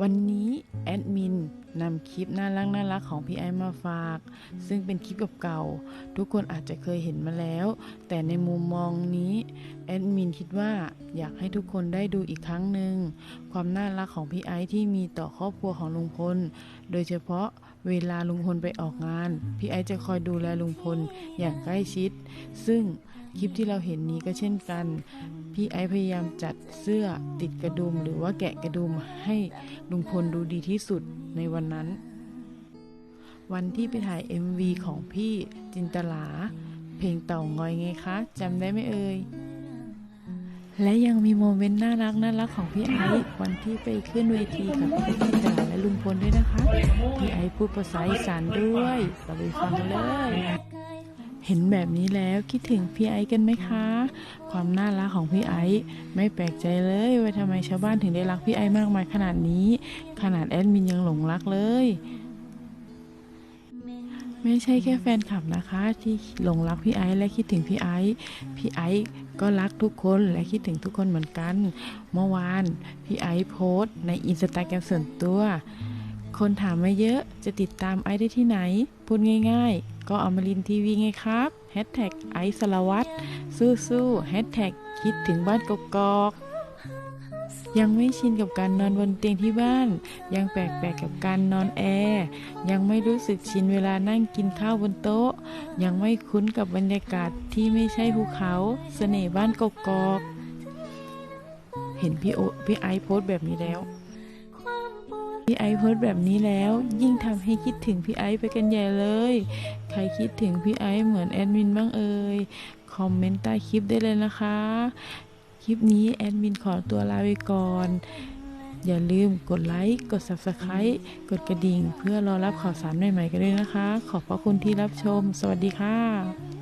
วันนี้แอดมินนำคลิปน่ารักน่ารักของพี่ไอมาฝาก ซึ่งเป็นคลิปเก่าๆทุกคนอาจจะเคยเห็นมาแล้ว แต่ในมุมมองนี้แอดมินคิดว่าอยากให้ทุกคนได้ดูอีกครั้งหนึ่งความน่ารักของพี่ไอที่มีต่อครอบครัวของลุงพล โดยเฉพาะ เวลาลุงพลไปออกงาน พี่ไอซ์จะคอยดูแลลุงพลอย่างใกล้ชิด ซึ่งคลิปที่เราเห็นนี้ก็เช่นกัน พี่ไอซ์พยายามจัดเสื้อติดกระดุมหรือว่าแกะกระดุมให้ลุงพลดูดีที่สุดในวันนั้น วันที่ไปถ่าย MV ของพี่จินตลา เพลงเต่างอยไงคะจำได้ไหมเอ่ย และยังมีโมเมนต์น่ารักน่ารักของพี่ไอซ์วันที่ไปขึ้นเวทีกับพี่จินตลาและลุงพลด้วยนะคะ พี่ไอซ์พูดภาษาอีสานด้วยเราไปฟังเลย เห็นแบบนี้แล้วคิดถึงพี่ไอซ์กันไหมคะ ความน่ารักของพี่ไอซ์ไม่แปลกใจเลยว่าทำไมชาวบ้านถึงได้รักพี่ไอซ์มากมายขนาดนี้ ขนาดแอดมินยังหลงรักเลยไม่ใช่แค่แฟนคลับนะคะ ที่หลงรักพี่ไอซ์และคิดถึงพี่ไอซ์พี่ไอซ์ ก็รักทุกคนและคิดถึงทุกคนเหมือนกัน เมื่อวานพี่ไอโพสต์ในอินสตาแกรมส่วนตัว คนถามมาเยอะจะติดตามไอได้ที่ไหน พูดง่ายๆ ก็อมรินทีวีไงครับแฮชแท็กไอสาวัตรสู้ๆแฮชแท็กคิดถึงบ้านกกอก ยังไม่ชินกับการนอนบนเตียงที่บ้าน ยังแปลกๆกับการนอนแอร์ยังไม่รู้สึกชินเวลานั่งกินข้าวบนโต๊ะ ยังไม่คุ้นกับบรรยากาศที่ไม่ใช่ภูเขาเสน่ห์บ้านกกอกเห็นพี่โอพี่ไอโพสแบบนี้แล้วพี่ไอโพสแบบนี้แล้ว ยิ่งทำให้คิดถึงพี่ไอไปกันใหญ่เลย ใครคิดถึงพี่ไอเหมือนแอดมินบ้างเอ่ยคอมเมนต์ใต้คลิปได้เลยนะคะ ลิปนี้แอดมินขอตัวลาไปก่อน อย่าลืมกดไลค์ กด Subscribe กดกระดิ่ง เพื่อรอรับข่าวสารใหม่ๆกันด้วยนะคะ ขอบพระคุณที่รับชม สวัสดีค่ะ